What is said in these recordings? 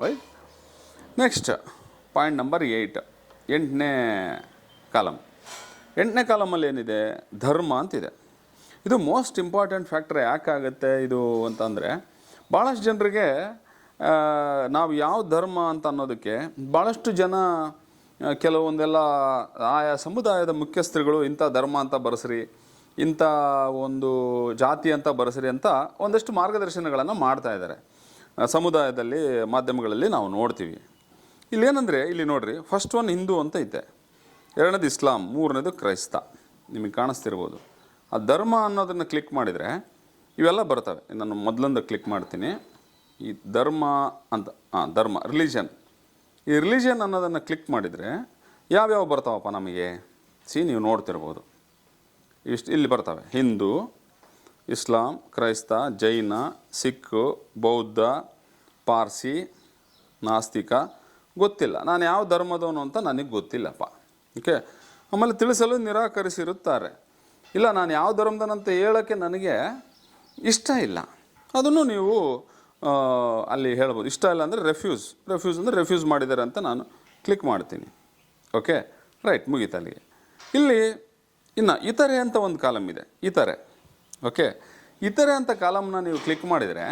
Right next point number eight ಎಂಟನೇ column ಎಂಟನೇ ಕಾಲಮಲ್ಲಿ ಏನಿದೆ? ಧರ್ಮ ಅಂತಿದೆ. ಇದು ಮೋಸ್ಟ್ ಇಂಪಾರ್ಟೆಂಟ್ ಫ್ಯಾಕ್ಟ್ರ್ ಯಾಕಾಗುತ್ತೆ ಇದು ಅಂತಂದರೆ ಭಾಳಷ್ಟು ಜನರಿಗೆ ನಾವು ಯಾವ ಧರ್ಮ ಅಂತ ಅನ್ನೋದಕ್ಕೆ ಭಾಳಷ್ಟು ಜನ ಕೆಲವೊಂದೆಲ್ಲ ಆಯಾ ಸಮುದಾಯದ ಮುಖ್ಯಸ್ಥರುಗಳು ಇಂಥ ಧರ್ಮ ಅಂತ ಬರೆಸ್ರಿ ಇಂಥ ಒಂದು ಜಾತಿ ಅಂತ ಬರೆಸ್ರಿ ಅಂತ ಒಂದಷ್ಟು ಮಾರ್ಗದರ್ಶನಗಳನ್ನು ಮಾಡ್ತಾ ಇದ್ದಾರೆ. ಆ, ಸಮುದಾಯದಲ್ಲಿ, ಮಾಧ್ಯಮಗಳಲ್ಲಿ ನಾವು ನೋಡ್ತೀವಿ. ಇಲ್ಲೇನಂದರೆ, ಇಲ್ಲಿ ನೋಡ್ರಿ ಫಸ್ಟ್ ಒನ್ ಹಿಂದೂ ಅಂತ ಐತೆ. ಎರಡನೇದು ಇಸ್ಲಾಂ, ಮೂರನೇದು ಕ್ರೈಸ್ತ. ನಿಮಗೆ ಕಾಣಿಸ್ತಿರ್ಬೋದು. ಆ ಧರ್ಮ ಅನ್ನೋದನ್ನು ಕ್ಲಿಕ್ ಮಾಡಿದರೆ, ಇವೆಲ್ಲ ಬರ್ತವೆ. ನಾನು ಮೊದಲೊಂದು ಕ್ಲಿಕ್ ಮಾಡ್ತೀನಿ. ಈ ಧರ್ಮ ಅಂತ ಹಾಂ ಧರ್ಮ ರಿಲಿಜನ್ ಈ ರಿಲಿಜನ್ ಅನ್ನೋದನ್ನು ಕ್ಲಿಕ್ ಮಾಡಿದರೆ, ಯಾವ್ಯಾವ ಬರ್ತಾವಪ್ಪ ನಮಗೆ? ಸಿ, ನೀವು ನೋಡ್ತಿರ್ಬೋದು. ಇಷ್ಟು ಇಲ್ಲಿ ಬರ್ತವೆ. ಹಿಂದೂ ಇಸ್ಲಾಂ, ಕ್ರೈಸ್ತ, ಜೈನ ಸಿಖ್ ಬೌದ್ಧ, ಪಾರ್ಸಿ, ನಾಸ್ತಿಕ ಗೊತ್ತಿಲ್ಲ. ನಾನು ಯಾವ ಧರ್ಮದವನು ಅಂತ ನನಗೆ ಗೊತ್ತಿಲ್ಲಪ್ಪ. ಓಕೆ? ಆಮೇಲೆ ತಿಳಿಸಲು ನಿರಾಕರಿಸಿರುತ್ತಾರೆ. ಇಲ್ಲ, ನಾನು ಯಾವ ಧರ್ಮದನಂತ ಹೇಳೋಕ್ಕೆ ನನಗೆ ಇಷ್ಟ ಇಲ್ಲ. ಅದನ್ನು ನೀವು ಅಲ್ಲಿ ಹೇಳ್ಬೋದು. ಇಷ್ಟ ಇಲ್ಲ ಅಂದರೆ ರೆಫ್ಯೂಸ್. ರೆಫ್ಯೂಸ್ ಅಂದರೆ ರೆಫ್ಯೂಸ್ ಮಾಡಿದ್ದಾರೆ ಅಂತ ನಾನು ಕ್ಲಿಕ್ ಮಾಡ್ತೀನಿ. ಓಕೆ? ರೈಟ್, ಮುಗೀತು ಅಲ್ಲಿಗೆ. ಇಲ್ಲಿ, ಇನ್ನು ಇತರೆ ಅಂತ ಒಂದು ಕಾಲಮ್ ಇದೆ. ಇತರೆ. ಓಕೆ. ಇತರೆ ಅಂತ ಕಾಲಮ್ನ ನೀವು ಕ್ಲಿಕ್ ಮಾಡಿದರೆ,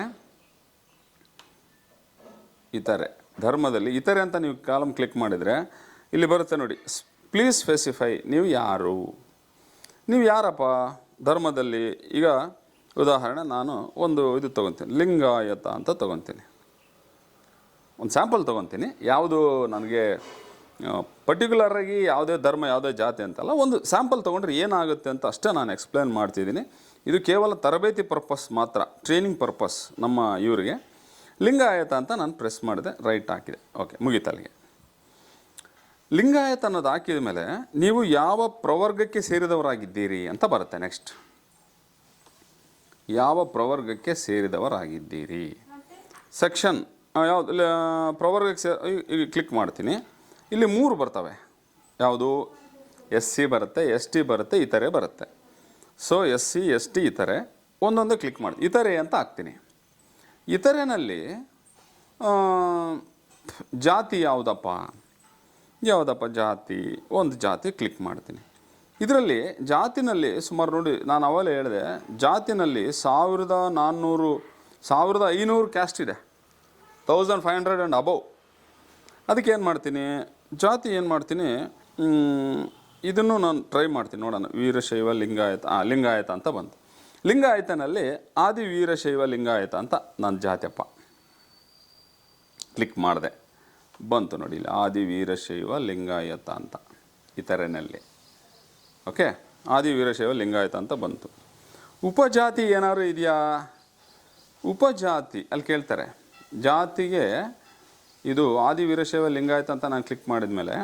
ಇತರೆ, ಧರ್ಮದಲ್ಲಿ ಇತರೆ ಅಂತ ನೀವು ಕಾಲಮ್ ಕ್ಲಿಕ್ ಮಾಡಿದರೆ, ಇಲ್ಲಿ ಬರುತ್ತೆ ನೋಡಿ ಪ್ಲೀಸ್ ಸ್ಪೆಸಿಫೈ ನೀವು ಯಾರು? ನೀವು ಯಾರಪ್ಪ? ಧರ್ಮದಲ್ಲಿ, ಈಗ ಉದಾಹರಣೆ, ನಾನು ಒಂದು ಇದು ತೊಗೊತೀನಿ, ಲಿಂಗಾಯತ ಅಂತ ತೊಗೊತೀನಿ. ಒಂದು ಸ್ಯಾಂಪಲ್ ತೊಗೊತೀನಿ, ಯಾವುದು ನನಗೆ ಪರ್ಟಿಕ್ಯುಲರಾಗಿ ಯಾವುದೇ ಧರ್ಮ, ಯಾವುದೇ ಜಾತಿ ಅಂತಲ್ಲ, ಒಂದು ಸ್ಯಾಂಪಲ್ ತೊಗೊಂಡ್ರೆ ಏನಾಗುತ್ತೆ ಅಂತ ಅಷ್ಟೇ ನಾನು ಎಕ್ಸ್ಪ್ಲೇನ್ ಮಾಡ್ತಿದ್ದೀನಿ. ಇದು ಕೇವಲ ತರಬೇತಿ ಪರ್ಪಸ್ ಮಾತ್ರ ಟ್ರೈನಿಂಗ್ ಪರ್ಪಸ್ ನಮ್ಮ ಇವರಿಗೆ. ಲಿಂಗಾಯತ ಅಂತ ನಾನು ಪ್ರೆಸ್ ಮಾಡಿದೆ ರೈಟ್ ಹಾಕಿದೆ. ಓಕೆ ಮುಗಿತಲ್ಲಿಗೆ ಲಿಂಗಾಯತ ಅನ್ನೋದು ಹಾಕಿದ ಮೇಲೆ ನೀವು ಯಾವ ಪ್ರವರ್ಗಕ್ಕೆ ಸೇರಿದವರಾಗಿದ್ದೀರಿ ಅಂತ ಬರುತ್ತೆ ನೆಕ್ಸ್ಟ್ ಯಾವ ಪ್ರವರ್ಗಕ್ಕೆ ಸೇರಿದವರಾಗಿದ್ದೀರಿ? ಸೆಕ್ಷನ್ ಯಾವ ಪ್ರವರ್ಗಕ್ಕೆ ಸೇ ಕ್ಲಿಕ್ ಮಾಡ್ತೀನಿ. ಇಲ್ಲಿ ಮೂರು ಬರ್ತವೆ. ಯಾವುದು? ಎಸ್ ಸಿ ಬರುತ್ತೆ, ಎಸ್ ಟಿ ಬರುತ್ತೆ, ಇತರೆ ಬರುತ್ತೆ. So S C, S T, ಇತರೆ ಒಂದೊಂದು ಕ್ಲಿಕ್ ಮಾಡಿ. ಇತರೆ ಅಂತ ಹಾಕ್ತೀನಿ. ಇತರೆನಲ್ಲಿ ಜಾತಿ ಯಾವುದಪ್ಪ? ಯಾವುದಪ್ಪ ಜಾತಿ? ಒಂದು ಜಾತಿ ಕ್ಲಿಕ್ ಮಾಡ್ತೀನಿ. ಇದರಲ್ಲಿ ಜಾತಿನಲ್ಲಿ ಸುಮಾರು ನೋಡಿ, ನಾನು ಅವಾಗಲೇ ಹೇಳಿದೆ, ಜಾತಿನಲ್ಲಿ ಸಾವಿರದ ನಾನ್ನೂರು, ಸಾವಿರದ ಐನೂರು ಕ್ಯಾಸ್ಟ್ ಇದೆ. Thousand five hundred and above ಅದಕ್ಕೆ ಏನು ಮಾಡ್ತೀನಿ? ಜಾತಿ ಏನು ಮಾಡ್ತೀನಿ? ಇದನ್ನು ನಾನು ಟ್ರೈ ಮಾಡ್ತೀನಿ ನೋಡೋಣ. ವೀರಶೈವ ಲಿಂಗಾಯತ ಲಿಂಗಾಯತ ಅಂತ ಬಂತು. ಲಿಂಗಾಯತನಲ್ಲಿ ಆದಿ ವೀರಶೈವ ಲಿಂಗಾಯತ ಅಂತ ನಾನು ಜಾತಿಯಪ್ಪ. ಕ್ಲಿಕ್ ಮಾಡಿದೆ. ಬಂತು ನೋಡಿ ಇಲ್ಲಿ, ಆದಿ ವೀರಶೈವ ಲಿಂಗಾಯತ ಅಂತ ಇತರನಲ್ಲಿ ಓಕೆ ಆದಿ ವೀರಶೈವ ಲಿಂಗಾಯತ ಅಂತ ಬಂತು. ಉಪಜಾತಿ ಏನಾದ್ರು ಇದೆಯಾ? ಉಪಜಾತಿ, ಅಲ್ಲಿ ಕೇಳ್ತಾರೆ. ಜಾತಿಗೆ ಇದು ಆದಿ ವೀರಶೈವ ಲಿಂಗಾಯತ ಅಂತ ನಾನು ಕ್ಲಿಕ್ ಮಾಡಿದ ಮೇಲೆ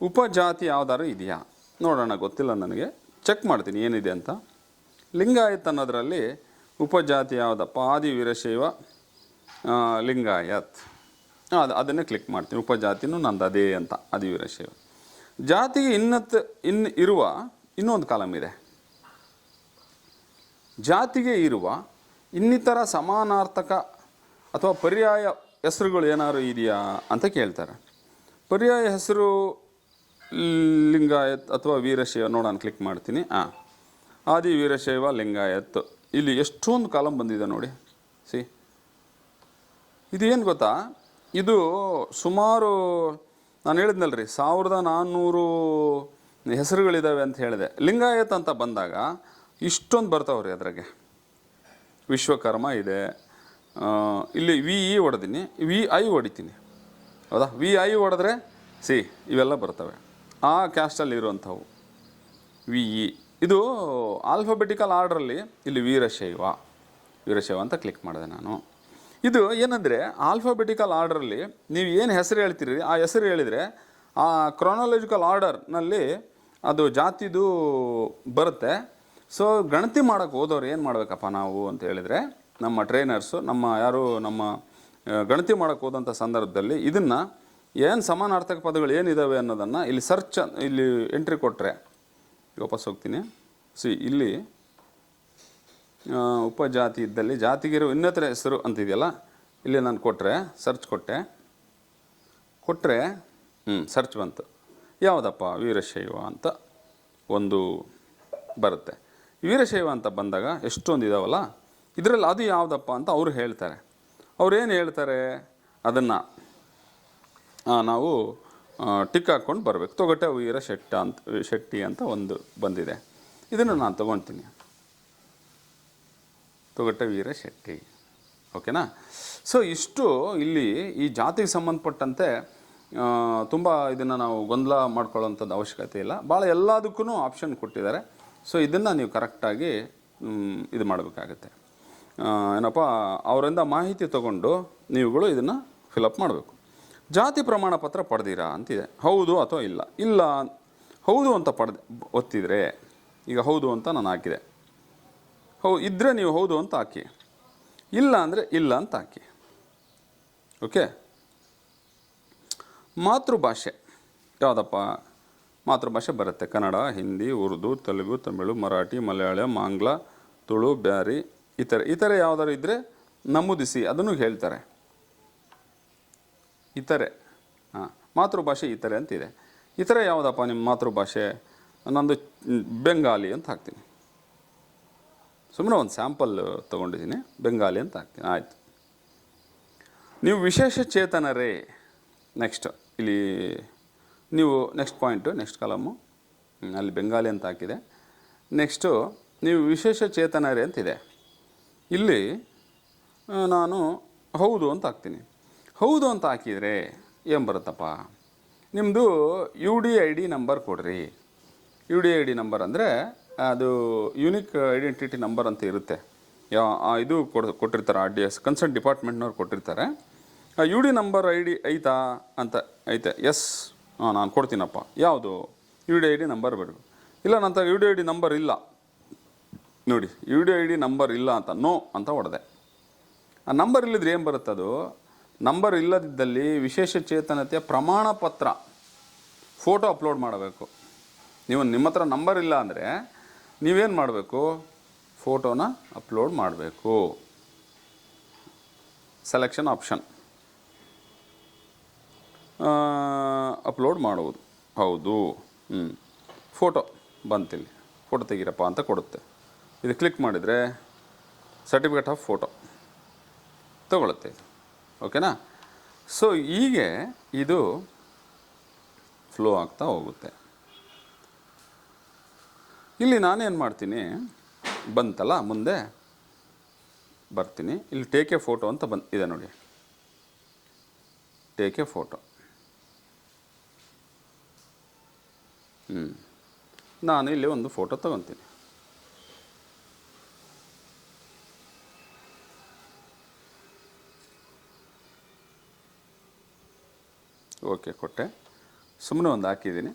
ಉಪಜಾತಿ ಯಾವ್ದಾದ್ರು ಇದೆಯಾ? ನೋಡೋಣ ಗೊತ್ತಿಲ್ಲ ನನಗೆ. ಚೆಕ್ ಮಾಡ್ತೀನಿ ಏನಿದೆ ಅಂತ. ಲಿಂಗಾಯತ್ ಅನ್ನೋದರಲ್ಲಿ ಉಪಜಾತಿ ಯಾವುದಪ್ಪ? ಆದಿ ವೀರಶೈವ ಆ, ಲಿಂಗಾಯತ್. ಅದು ಅದನ್ನೇ ಕ್ಲಿಕ್ ಮಾಡ್ತೀನಿ. ಉಪಜಾತಿನೂ ನಂದು ಅದೇ ಅಂತ ಆದಿ ವೀರಶೈವ ಜಾತಿಗೆ ಇನ್ನತ್ ಇನ್ನು ಇರುವ ಇನ್ನೊಂದು ಕಾಲಮ್ ಇದೆ. ಜಾತಿಗೆ ಇರುವ ಇನ್ನಿತರ ಸಮಾನಾರ್ಥಕ ಅಥವಾ ಪರ್ಯಾಯ ಹೆಸರುಗಳು ಏನಾದ್ರು ಇದೆಯಾ ಅಂತ ಕೇಳ್ತಾರೆ. ಪರ್ಯಾಯ ಹೆಸರು ಲಿಂಗಾಯತ್ ಅಥವಾ ವೀರಶೈವ ನೋಡೋಣ ಕ್ಲಿಕ್ ಮಾಡ್ತೀನಿ. ಹಾಂ ಆದಿ ವೀರಶೈವ ಲಿಂಗಾಯತ್. ಇಲ್ಲಿ ಎಷ್ಟೊಂದು ಕಾಲಮ್ ಬಂದಿದೆ ನೋಡಿ. ಸಿ ಇದು ಏನು ಗೊತ್ತಾ? ಇದು ಸುಮಾರು, ನಾನು ಹೇಳಿದ್ನಲ್ರಿ ಸಾವಿರದ ನಾನ್ನೂರು ಹೆಸರುಗಳಿದ್ದಾವೆ ಅಂತ ಹೇಳಿದೆ. ಲಿಂಗಾಯತ್ ಅಂತ ಬಂದಾಗ ಇಷ್ಟೊಂದು ಬರ್ತಾವ್ರಿ ಅದ್ರಾಗೆ. ವಿಶ್ವಕರ್ಮ ಇದೆ ಇಲ್ಲಿ ವಿ ಇ ಹೊಡೆದೀನಿ. ವಿ ಐ ಹೊಡಿತೀನಿ. ಹೌದಾ? ವಿ ಐ ಹೊಡೆದ್ರೆ ಸಿ, ಇವೆಲ್ಲ ಬರ್ತವೆ. ಆ ಕ್ಯಾಸ್ಟಲ್ಲಿ ಇರುವಂಥವು ವಿ ಇ ಇದು ಆಲ್ಫಾಬೆಟಿಕಲ್ ಆರ್ಡ್ರಲ್ಲಿ ಇಲ್ಲಿ ವೀರಶೈವ ವೀರಶೈವ ಅಂತ ಕ್ಲಿಕ್ ಮಾಡಿದೆ ನಾನು. ಇದು ಏನಂದರೆ ಆಲ್ಫಾಬೆಟಿಕಲ್ ಆರ್ಡ್ರಲ್ಲಿ ನೀವು ಏನು ಹೆಸರು ಹೇಳ್ತೀರಿ, ಆ ಹೆಸರು ಹೇಳಿದರೆ ಆ ಕ್ರಾನಾಲಜಿಕಲ್ ಆರ್ಡರ್ನಲ್ಲಿ ಅದು ಜಾತಿದು ಬರುತ್ತೆ. ಸೊ ಗಣತಿ ಮಾಡೋಕ್ಕೆ ಹೋದವ್ರು ಏನು ಮಾಡಬೇಕಪ್ಪ ನಾವು ಅಂತ ಹೇಳಿದರೆ ನಮ್ಮ ಟ್ರೈನರ್ಸು ನಮ್ಮ ಯಾರು, ನಮ್ಮ ಗಣತಿ ಮಾಡೋಕ್ಕೆ ಹೋದಂಥ ಸಂದರ್ಭದಲ್ಲಿ ಇದನ್ನು ಏನು ಸಮಾನಾರ್ಥಕ ಪದಗಳು ಏನಿದ್ದಾವೆ ಅನ್ನೋದನ್ನು ಇಲ್ಲಿ ಸರ್ಚ್ ಇಲ್ಲಿ ಎಂಟ್ರಿ ಕೊಟ್ಟರೆ ವಾಪಸ್ ಹೋಗ್ತೀನಿ. ಸಿ, ಇಲ್ಲಿ ಉಪಜಾತಿ ಇದ್ದಲ್ಲಿ ಜಾತಿಗಿರೋ ಇನ್ನತ್ರ ಹೆಸರು ಅಂತಿದೆಯಲ್ಲ, ಇಲ್ಲಿ ನಾನು ಕೊಟ್ಟರೆ ಸರ್ಚ್ ಕೊಟ್ಟೆ. ಕೊಟ್ಟರೆ ಹ್ಞೂ ಸರ್ಚ್ ಬಂತು. ಯಾವುದಪ್ಪ? ವೀರಶೈವ ಅಂತ ಒಂದು ಬರುತ್ತೆ. ವೀರಶೈವ ಅಂತ ಬಂದಾಗ ಎಷ್ಟೊಂದು ಇದಾವಲ್ಲ? ಇದರಲ್ಲಿ ಅದು ಯಾವುದಪ್ಪ ಅಂತ ಅವರು ಹೇಳ್ತಾರೆ. ಅವ್ರೇನು ಹೇಳ್ತಾರೆ? ಅದನ್ನು ನಾವು ಟಿಕ್ ಹಾಕ್ಕೊಂಡು ಬರಬೇಕು. ತೊಗಟೆ ವೀರ ಶೆಟ್ಟ ಅಂತ, ಶೆಟ್ಟಿ ಅಂತ ಒಂದು ಬಂದಿದೆ. ಇದನ್ನು ನಾನು ತೊಗೊಳ್ತೀನಿ ತೊಗಟೆ ವೀರ ಶೆಟ್ಟಿ. ಓಕೆನಾ? ಸೊ ಇಷ್ಟು ಇಲ್ಲಿ ಈ ಜಾತಿಗೆ ಸಂಬಂಧಪಟ್ಟಂತೆ ತುಂಬ ಇದನ್ನು ನಾವು ಗೊಂದಲ ಮಾಡ್ಕೊಳ್ಳೋಂಥದ್ದು ಅವಶ್ಯಕತೆ ಇಲ್ಲ. ಭಾಳ ಎಲ್ಲದಕ್ಕೂ ಆಪ್ಷನ್ ಕೊಟ್ಟಿದ್ದಾರೆ. ಸೊ ಇದನ್ನು ನೀವು ಕರೆಕ್ಟಾಗಿ ಇದು ಮಾಡಬೇಕಾಗತ್ತೆ. ಏನಪ್ಪ, ಅವರಿಂದ ಮಾಹಿತಿ ತಗೊಂಡು ನೀವುಗಳು ಇದನ್ನು ಫಿಲಪ್ ಮಾಡಬೇಕು. ಜಾತಿ ಪ್ರಮಾಣ ಪತ್ರ ಪಡೆದಿರಾ ಅಂತಿದೆ. ಹೌದು ಅಥವಾ ಇಲ್ಲ? ಇಲ್ಲ. ಹೌದು ಅಂತ ಪಡೆದ, ಒತ್ತಿದರೆ, ಈಗ ಹೌದು ಅಂತ ನಾನು ಹಾಕಿದೆ. ಹೌ ಇದ್ದರೆ ನೀವು ಹೌದು ಅಂತ ಹಾಕಿ. ಇಲ್ಲ ಅಂದರೆ ಇಲ್ಲ ಅಂತ ಹಾಕಿ. ಓಕೆ? ಮಾತೃಭಾಷೆ. ಯಾವುದಪ್ಪ? ಮಾತೃಭಾಷೆ ಬರುತ್ತೆ. ಕನ್ನಡ, ಹಿಂದಿ, ಉರ್ದು, ತೆಲುಗು, ತಮಿಳು, ಮರಾಠಿ, ಮಲಯಾಳಂ, ಆಂಗ್ಲ, ತುಳು, ಬ್ಯಾರಿ ಇತರೆ ಇತರೆ ಯಾವುದಾದ್ರು ಇದ್ದರೆ ನಮೂದಿಸಿ, ಅದನ್ನು ಹೇಳ್ತಾರೆ. ಇತರೆ. ಹಾಂ, ಮಾತೃಭಾಷೆ ಇತರೆ ಅಂತಿದೆ. ಇತರೆ ಯಾವುದಪ್ಪ ನಿಮ್ಮ ಮಾತೃಭಾಷೆ? ನಂದು ಬೆಂಗಾಲಿ ಅಂತ ಹಾಕ್ತೀನಿ. ಸುಮ್ಮನೆ ಒಂದು ಸ್ಯಾಂಪಲ್ ತೊಗೊಂಡಿದ್ದೀನಿ, ಬೆಂಗಾಲಿ ಅಂತ ಹಾಕ್ತೀನಿ. ಆಯಿತು. ನೀವು ವಿಶೇಷ ಚೇತನರೇ. ನೆಕ್ಸ್ಟ್, ಇಲ್ಲಿ ನೀವು ನೆಕ್ಸ್ಟ್ ಪಾಯಿಂಟು, ನೆಕ್ಸ್ಟ್ ಕಾಲಮ್ಮು ಅಲ್ಲಿ ಬೆಂಗಾಲಿ ಅಂತ ಹಾಕಿದೆ. ನೆಕ್ಸ್ಟು, ನೀವು ವಿಶೇಷ ಚೇತನರೇ ಅಂತಿದೆ. ಇಲ್ಲಿ ನಾನು ಹೌದು ಅಂತ ಹಾಕ್ತೀನಿ. ಹೌದು ಅಂತ ಹಾಕಿದರೆ ಏನು ಬರುತ್ತಪ್ಪ? ನಿಮ್ಮದು U D I D number ಕೊಡ್ರಿ. U D I D number ಅಂದರೆ ಅದು ಯುನಿಕ್ ಐಡೆಂಟಿಟಿ ನಂಬರ್ ಅಂತ ಇರುತ್ತೆ. ಯಾ ಇದು ಕೊಡ್, ಕೊಟ್ಟಿರ್ತಾರೆ ಆರ್ ಡಿ ಎಸ್ ಕನ್ಸರ್ನ್ ಡಿಪಾರ್ಟ್ಮೆಂಟ್ನವ್ರು ಕೊಟ್ಟಿರ್ತಾರೆ. U D number I D ಐತಾ ಅಂತ ಐತೆ. ಎಸ್ ಹಾಂ ನಾನು ಕೊಡ್ತೀನಪ್ಪ. ಯಾವುದು? U D I D number ಬರಬೇಕು ಇಲ್ಲ, ನಂತರ U D I D number ಇಲ್ಲ. ನೋಡಿ U D I D number ಇಲ್ಲ ಅಂತ ನೋ ಅಂತ ಹೊಡೆದೆ. ಆ ನಂಬರ್ ಇಲ್ಲದ್ರೆ ಏನು ಬರುತ್ತೆ ಅದು? ನಂಬರ್ ಇಲ್ಲದಿದ್ದಲ್ಲಿ ವಿಶೇಷ ಚೇತನತೆಯ ಪ್ರಮಾಣ ಪತ್ರ ಫೋಟೋ ಅಪ್ಲೋಡ್ ಮಾಡಬೇಕು. ನೀವು ನಿಮ್ಮ ಹತ್ರ ನಂಬರ್ ಇಲ್ಲ ಅಂದರೆ ನೀವೇನು ಮಾಡಬೇಕು? ಫೋಟೋನ ಅಪ್ಲೋಡ್ ಮಾಡಬೇಕು. ಸೆಲೆಕ್ಷನ್ ಆಪ್ಷನ್ ಅಪ್ಲೋಡ್ ಮಾಡುವುದು. ಹೌದು. ಹ್ಞೂ ಫೋಟೋ ಬಂತಿಲ್ಲಿ. ಫೋಟೋ ತೆಗೀರಪ್ಪ ಅಂತ ಕೊಡುತ್ತೆ. ಇದು ಕ್ಲಿಕ್ ಮಾಡಿದರೆ ಸರ್ಟಿಫಿಕೇಟ್ ಆಫ್ ಫೋಟೋ ತಗೊಳುತ್ತೆ ಓಕೆನಾ ಸೊ ಹೀಗೆ ಇದು ಫ್ಲೋ ಆಗ್ತಾ ಹೋಗುತ್ತೆ. ಇಲ್ಲಿ ನಾನೇನು ಮಾಡ್ತೀನಿ? ಬಂತಲ್ಲ, ಮುಂದೆ ಬರ್ತೀನಿ. ಇಲ್ಲಿ ಟೇಕ್ ಎ ಫೋಟೋ ಅಂತ ಬಂದು, ಇದೆ ನೋಡಿ. ಟೇಕ್ ಎ ಫೋಟೋ ಹ್ಞೂ ನಾನು ಇಲ್ಲಿ ಒಂದು ಫೋಟೋ ತಗೊತೀನಿ. ಓಕೆ, ಕೊಟ್ಟೆ. ಸುಮ್ಮನೆ ಒಂದು ಹಾಕಿದ್ದೀನಿ.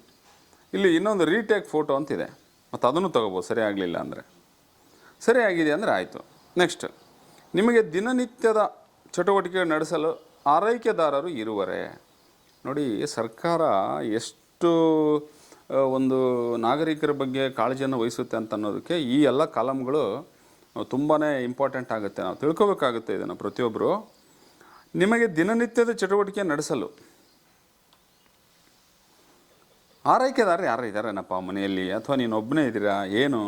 ಇಲ್ಲಿ ಇನ್ನೊಂದು ರೀಟೇಕ್ ಫೋಟೋ ಅಂತಿದೆ. ಮತ್ತು ಅದನ್ನು ತೊಗೋಬೋದು, ಸರಿ ಆಗಲಿಲ್ಲ ಅಂದರೆ. ಸರಿ ಆಗಿದೆ ಅಂದರೆ ಆಯಿತು. ನೆಕ್ಸ್ಟ್ ನಿಮಗೆ ದಿನನಿತ್ಯದ ಚಟುವಟಿಕೆ ನಡೆಸಲು ಆರೈಕೆದಾರರು ಇರುವರೆ? ನೋಡಿ, ಸರ್ಕಾರ ಎಷ್ಟು ಒಂದು ನಾಗರಿಕರ ಬಗ್ಗೆ ಕಾಳಜಿಯನ್ನು ವಹಿಸುತ್ತೆ ಅಂತ ಅನ್ನೋದಕ್ಕೆ ಈ ಎಲ್ಲ ಕಾಲಮ್ಗಳು ತುಂಬಾ ಇಂಪಾರ್ಟೆಂಟ್ ಆಗುತ್ತೆ. ನಾವು ತಿಳ್ಕೊಬೇಕಾಗುತ್ತೆ ಇದನ್ನು ಪ್ರತಿಯೊಬ್ಬರು ನಿಮಗೆ ದಿನನಿತ್ಯದ ಚಟುವಟಿಕೆ ನಡೆಸಲು ಆರೈಕೆದಾರರು ಯಾರು ಇದ್ದಾರೇನಪ್ಪ ಮನೆಯಲ್ಲಿ? ಅಥವಾ ನೀನು ಒಬ್ಬನೇ ಇದ್ದೀರಾ? ಏನು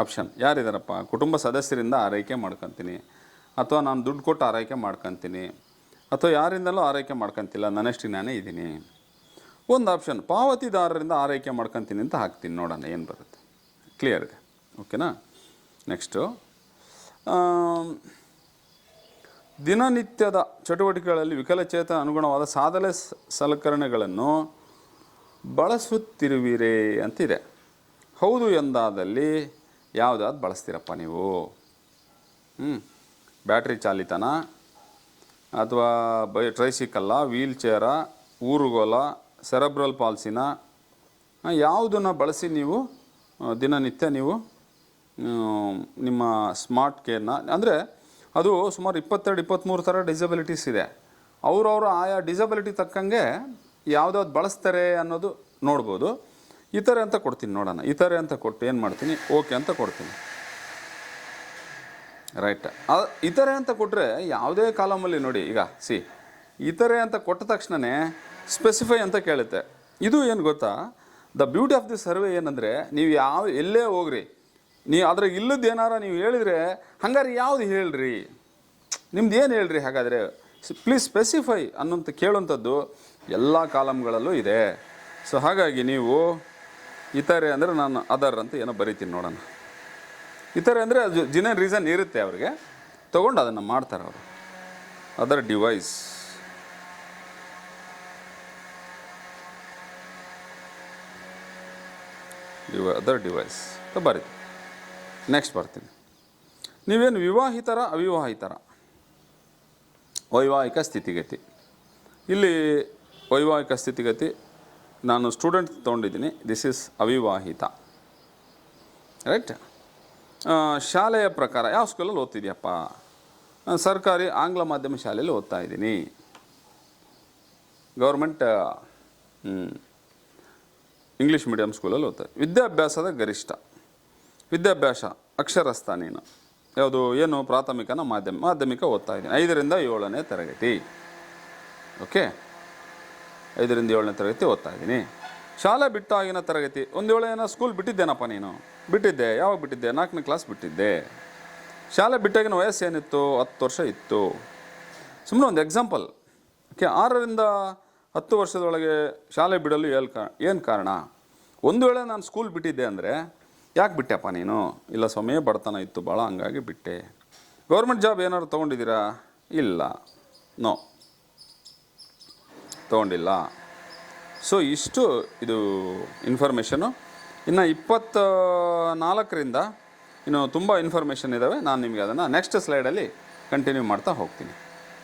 ಆಪ್ಷನ್? ಯಾರಿದ್ದಾರಪ್ಪ? ಕುಟುಂಬ ಸದಸ್ಯರಿಂದ ಆರೈಕೆ ಮಾಡ್ಕೊತೀನಿ. ಅಥವಾ ನಾನು ದುಡ್ಡು ಕೊಟ್ಟು ಆರೈಕೆ ಮಾಡ್ಕೊತೀನಿ. ಅಥವಾ ಯಾರಿಂದಲೂ ಆರೈಕೆ ಮಾಡ್ಕೊತಿಲ್ಲ. ನನ್ನಷ್ಟು ನಾನೇ ಇದ್ದೀನಿ. ಒಂದು ಆಪ್ಷನ್, ಪಾವತಿದಾರರಿಂದ ಆರೈಕೆ ಮಾಡ್ಕೊತೀನಿ ಅಂತ ಹಾಕ್ತೀನಿ. ನೋಡೋಣ, ಏನು ಬರುತ್ತೆ. ಕ್ಲಿಯರ್ ಇದೆ. ಓಕೆನಾ ನೆಕ್ಸ್ಟು ದಿನನಿತ್ಯದ ಚಟುವಟಿಕೆಗಳಲ್ಲಿ ವಿಕಲಚೇತನ ಅನುಗುಣವಾದ ಸಾಧನೆ ಸಲಕರಣೆಗಳನ್ನು ಬಳಸುತ್ತಿರುವಿರೇ ಅಂತಿದೆ. ಹೌದು ಎಂದಾದಲ್ಲಿ ಯಾವುದಾದ್ರು ಬಳಸ್ತೀರಪ್ಪ ನೀವು? ಹ್ಞೂ ಬ್ಯಾಟ್ರಿ ಚಾಲಿತನ ಅಥವಾ ಬೈ ಟ್ರೈಸಿಕಲ್ಲ, ವೀಲ್ ಚೇರ, ಊರುಗೋಲ, ಸೆರೆಬ್ರಲ್ ಪಾಲ್ಸಿನ ಯಾವುದನ್ನು ಬಳಸಿ ನೀವು ದಿನನಿತ್ಯ ನೀವು ನಿಮ್ಮ ಸ್ಮಾರ್ಟ್ ಕೇರ್ನ, ಅಂದರೆ ಅದು ಸುಮಾರು ಇಪ್ಪತ್ತೆರಡು ಇಪ್ಪತ್ತ್ಮೂರು ಥರ ಡಿಸಬಿಲಿಟೀಸ್ ಇದೆ. ಅವರವರು ಆಯಾ ಡಿಸಬಿಲಿಟಿ ತಕ್ಕಂಗೆ ಯಾವುದ್ಯಾವ್ದು ಬಳಸ್ತಾರೆ ಅನ್ನೋದು ನೋಡ್ಬೋದು. ಇತರೆ ಅಂತ ಕೊಡ್ತೀನಿ ನೋಡೋಣ. ಇತರೆ ಅಂತ ಕೊಟ್ಟು ಏನು ಮಾಡ್ತೀನಿ? ಓಕೆ ಅಂತ ಕೊಡ್ತೀನಿ. ರೈಟ್. ಇತರೆ ಅಂತ ಕೊಟ್ಟರೆ ಯಾವುದೇ ಕಾಲಮಲ್ಲಿ ನೋಡಿ, ಈಗ ಸಿ, ಇತರೆ ಅಂತ ಕೊಟ್ಟ ತಕ್ಷಣವೇ ಸ್ಪೆಸಿಫೈ ಅಂತ ಕೇಳುತ್ತೆ. ಇದು ಏನು ಗೊತ್ತಾ? The beauty of the survey ಏನಂದರೆ, ನೀವು ಯಾವ, ಎಲ್ಲೇ ಹೋಗ್ರಿ ನೀವು ಅದ್ರಾಗ ಇಲ್ಲದ್ದು ಏನಾರ ನೀವು ಹೇಳಿದರೆ, ಹಂಗಾರೆ ಯಾವ್ದು ಹೇಳ್ರಿ? ನಿಮ್ದು ಏನು ಹೇಳ್ರಿ? ಹಾಗಾದರೆ ಪ್ಲೀಸ್ ಸ್ಪೆಸಿಫೈ ಅನ್ನೋಂಥ ಕೇಳುವಂಥದ್ದು ಎಲ್ಲ ಕಾಲಮ್ಗಳಲ್ಲೂ ಇದೆ. ಸೊ ಹಾಗಾಗಿ ನೀವು ಇತರೆ ಅಂದರೆ ನಾನು ಅದರ್ ಅಂತ ಏನೋ ಬರಿತೀನಿ ನೋಡೋಣ. ಇತರೆ ಅಂದರೆ ಅದು ಜಿನ ರೀಸನ್ ಇರುತ್ತೆ ಅವ್ರಿಗೆ. ತೊಗೊಂಡು ಅದನ್ನು ಮಾಡ್ತಾರೆ ಅವರು. ಅದರ್ ಡಿವೈಸ್ ಡಿವ ಅದರ್ ಡಿವೈಸ್ ಅಂತ ಬರೀತಿ ನೆಕ್ಸ್ಟ್ ಬರ್ತೀನಿ. ನೀವೇನು ವಿವಾಹಿತರ, ಅವಿವಾಹಿತರ? ವೈವಾಹಿಕ ಸ್ಥಿತಿಗತಿ. ಇಲ್ಲಿ ವೈವಾಹಿಕ ಸ್ಥಿತಿಗತಿ ನಾನು ಸ್ಟೂಡೆಂಟ್ ತೊಗೊಂಡಿದ್ದೀನಿ. This is ಅವಿವಾಹಿತ. ರೈಟ್ ಶಾಲೆಯ ಪ್ರಕಾರ ಯಾವ ಸ್ಕೂಲಲ್ಲಿ ಓದ್ತಿದ್ಯಪ್ಪ? ಸರ್ಕಾರಿ ಆಂಗ್ಲ ಮಾಧ್ಯಮ ಶಾಲೆಯಲ್ಲಿ ಓದ್ತಾ ಇದ್ದೀನಿ. ಗೌರ್ಮೆಂಟ್ ಇಂಗ್ಲೀಷ್ ಮೀಡಿಯಂ ಸ್ಕೂಲಲ್ಲಿ ಓದ್ತಾ ವಿದ್ಯಾಭ್ಯಾಸದ ಗರಿಷ್ಠ. ವಿದ್ಯಾಭ್ಯಾಸ ಅಕ್ಷರಸ್ಥ ನೀನು. ಯಾವುದು? ಏನು? ಪ್ರಾಥಮಿಕನ ಮಾಧ್ಯಮ ಮಾಧ್ಯಮಿಕ ಓದ್ತಾ ಇದ್ದೀನಿ. ಐದರಿಂದ ಏಳನೇ ತರಗತಿ. ಓಕೆ ಐದರಿಂದ ಏಳನೇ ತರಗತಿ ಓದ್ತಾ ಇದ್ದೀನಿ. ಶಾಲೆ ಬಿಟ್ಟಾಗಿನ ತರಗತಿ, ಒಂದು ವೇಳೆ ಏನೋ ಸ್ಕೂಲ್ ಬಿಟ್ಟಿದ್ದೇನಪ್ಪ ನೀನು? ಬಿಟ್ಟಿದ್ದೆ. ಯಾವಾಗ ಬಿಟ್ಟಿದ್ದೆ? ನಾಲ್ಕನೇ ಕ್ಲಾಸ್ ಬಿಟ್ಟಿದ್ದೆ. ಶಾಲೆ ಬಿಟ್ಟಾಗಿನ ವಯಸ್ಸು ಏನಿತ್ತು? ಹತ್ತು ವರ್ಷ ಇತ್ತು. ಸುಮ್ಮನೆ ಒಂದು ಎಕ್ಸಾಂಪಲ್ ಓಕೆ, ಆರರಿಂದ ಹತ್ತು ವರ್ಷದೊಳಗೆ ಶಾಲೆ ಬಿಡಲು ಏನು ಕಾ, ಏನು ಕಾರಣ? ಒಂದು ವೇಳೆ ನಾನು ಸ್ಕೂಲ್ ಬಿಟ್ಟಿದ್ದೆ ಅಂದರೆ ಯಾಕೆ ಬಿಟ್ಟೆಪ್ಪ ನೀನು? ಇಲ್ಲ ಸಮಯ ಬಡತನ ಇತ್ತು ಭಾಳ ಹಂಗಾಗಿ ಬಿಟ್ಟೆ. ಗೌರ್ಮೆಂಟ್ ಜಾಬ್ ಏನಾದ್ರು ತೊಗೊಂಡಿದ್ದೀರಾ? ಇಲ್ಲ. ನೋ ತೊಗೊಂಡಿಲ್ಲ. ಸೊ ಇಷ್ಟು ಇದು ಇನ್ಫಾರ್ಮೇಷನು ಇನ್ನು ಇಪ್ಪತ್ತ ನಾಲ್ಕರಿಂದ ಇನ್ನು ತುಂಬ ಇನ್ಫಾರ್ಮೇಷನ್ ಇದ್ದಾವೆ ನಾನು ನಿಮಗೆ ಅದನ್ನು ನೆಕ್ಸ್ಟ್ ಸ್ಲೈಡಲ್ಲಿ ಕಂಟಿನ್ಯೂ ಮಾಡ್ತಾ ಹೋಗ್ತೀನಿ.